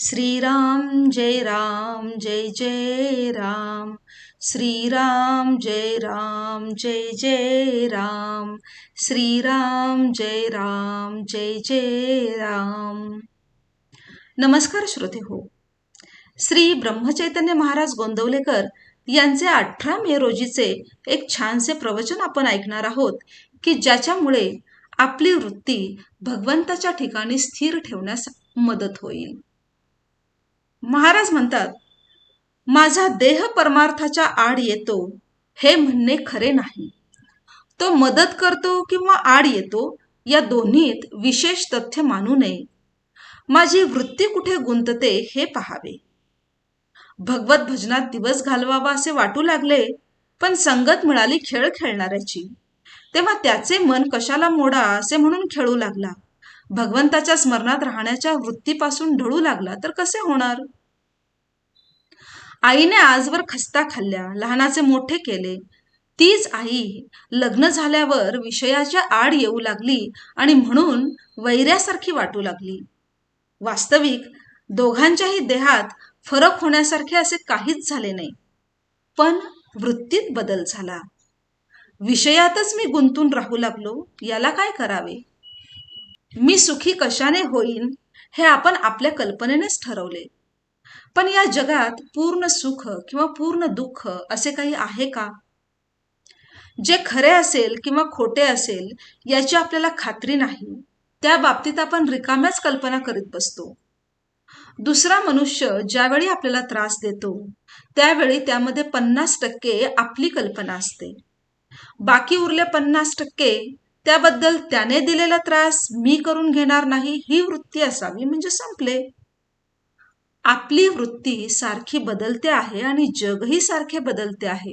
श्रीराम जय राम जय जय राम। श्रीराम जय राम जय जय राम। श्रीराम जय राम जय जय राम। नमस्कार श्रोते हो। श्री ब्रह्मचैतन्य महाराज गोंदवलेकर यांचे अठरा मे रोजीचे एक छानसे प्रवचन आपण ऐकणार आहोत. की ज्याच्यामुळे आपली वृत्ती भगवंताच्या ठिकाणी स्थिर ठेवण्यास मदत होईल. महाराज म्हणतात माझा देह परमार्थाच्या आड येतो हे म्हणणे खरे नाही. तो मदत करतो किंवा आड येतो या दोन्हीत विशेष तथ्य मानू नये. माझी वृत्ती कुठे गुंतते हे पहावे. भगवत भजनात दिवस घालवावा असे वाटू लागले पण संगत मिळाली खेळ खेळणाऱ्याची. तेव्हा त्याचे मन कशाला मोडा असे म्हणून खेळू लागला. भगवंताच्या स्मरणात राहण्याच्या वृत्तीपासून ढळू लागला तर कसे होणार? आईने आजवर खस्ता खाल्ल्या लहानाचे मोठे केले. तीच आई लग्न झाल्यावर विषयाच्या आड येऊ लागली आणि म्हणून वैऱ्यासारखी वाटू लागली. वास्तविक दोघांच्याही देहात फरक होण्यासारखे असे काहीच झाले नाही. पण वृत्तीत बदल झाला. विषयातच मी गुंतून राहू लागलो याला काय करावे? मी सुखी कशाने होईन हे आपण आपल्या कल्पनेनेच ठरवले. पण या जगात पूर्ण सुख किंवा पूर्ण दुःख असे काही आहे का? जे खरे असेल किंवा खोटे असेल याची आपल्याला खात्री नाही. त्या बाबतीत आपण रिकाम्याच कल्पना करीत बसतो. दुसरा मनुष्य ज्यावेळी आपल्याला त्रास देतो त्यावेळी त्यामध्ये पन्नास टक्के आपली कल्पना असते. बाकी उरले पन्नास टक्के त्याबद्दल त्याने दिलेला त्रास मी करून घेणार नाही ही वृत्ती असावी म्हणजे संपले. आपली वृत्ती सारखी बदलते आहे आणि जगही सारखे बदलते आहे.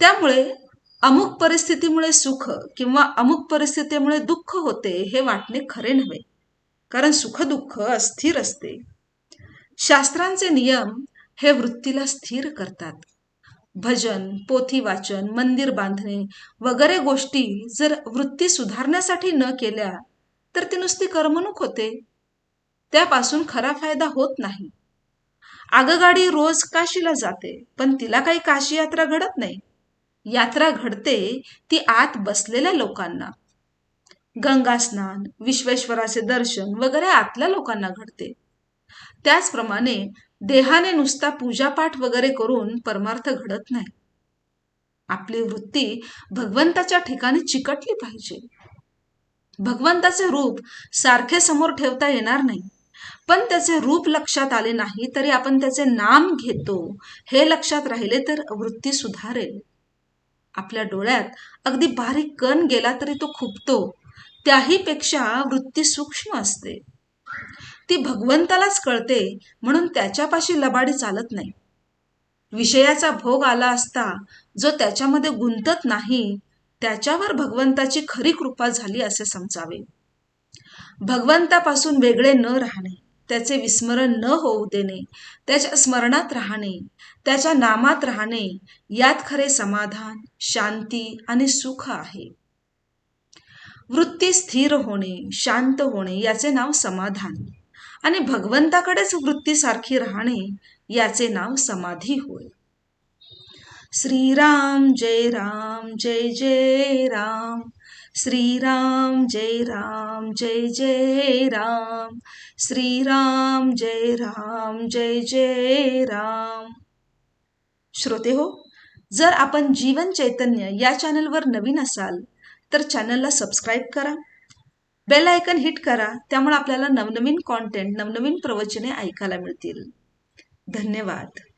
त्यामुळे अमुक परिस्थितीमुळे सुख किंवा अमुक परिस्थितीमुळे दुःख होते हे वाटणे खरे नव्हे कारण सुख दुःख अस्थिर असते. शास्त्रांचे नियम हे वृत्तीला स्थिर करतात. भजन पोथी वाचन मंदिर बांधणे वगैरे गोष्टी जर वृत्ती सुधारण्यासाठी न केल्या तर ती नुसती करमणूक होते. त्यापासून खरा फायदा होत नाही. आगगाडी रोज काशीला जाते पण तिला काही काशी यात्रा घडत नाही. यात्रा घडते ती आत बसलेल्या लोकांना. गंगास्नान विश्वेश्वराचे दर्शन वगैरे आतल्या लोकांना घडते. त्याचप्रमाणे देहाने नुसता पूजापाठ वगैरे करून परमार्थ घडत नाही. आपली वृत्ती भगवंताच्या ठिकाणी चिकटली पाहिजे. भगवंताचे रूप सारखे समोर ठेवता येणार नाही. पण त्याचे रूप लक्षात आले नाही तरी आपण त्याचे नाम घेतो. हे लक्षात राहिले तर वृत्ती सुधारेल. आपल्या डोळ्यात अगदी बारीक कण गेला तरी तो खुपतो. त्याही पेक्षा वृत्ती सूक्ष्म असते. ती भगवंतालाच कळते म्हणून त्याच्यापाशी लबाडी चालत नाही. विषयाचा भोग आला असता जो त्याच्यामध्ये गुंतत नाही त्याच्यावर भगवंताची खरी कृपा झाली असे समजावे. भगवंतापासून वेगळे न राहणे त्याचे विस्मरण न होऊ देणे त्याच्या स्मरणात राहणे त्याच्या नामात राहणे यात खरे समाधान शांती आणि सुख आहे. वृत्ती स्थिर होणे शांत होणे याचे नाव समाधान. आणि भगवंताकडेच वृत्ती सारखी राहणे याचे नाव समाधी होय. श्रीराम जय राम जय जय राम. श्रीराम जय राम जय जय राम. श्रीराम जय राम जय जय राम. श्रोते हो जर आपण जीवन चैतन्य या चॅनलवर नवीन असाल तर चॅनलला सबस्क्राईब करा. बेल आयकन हिट करा. त्यामुळे आपल्याला नवनवीन कॉन्टेंट नवनवीन प्रवचने ऐकायला मिळतील. धन्यवाद.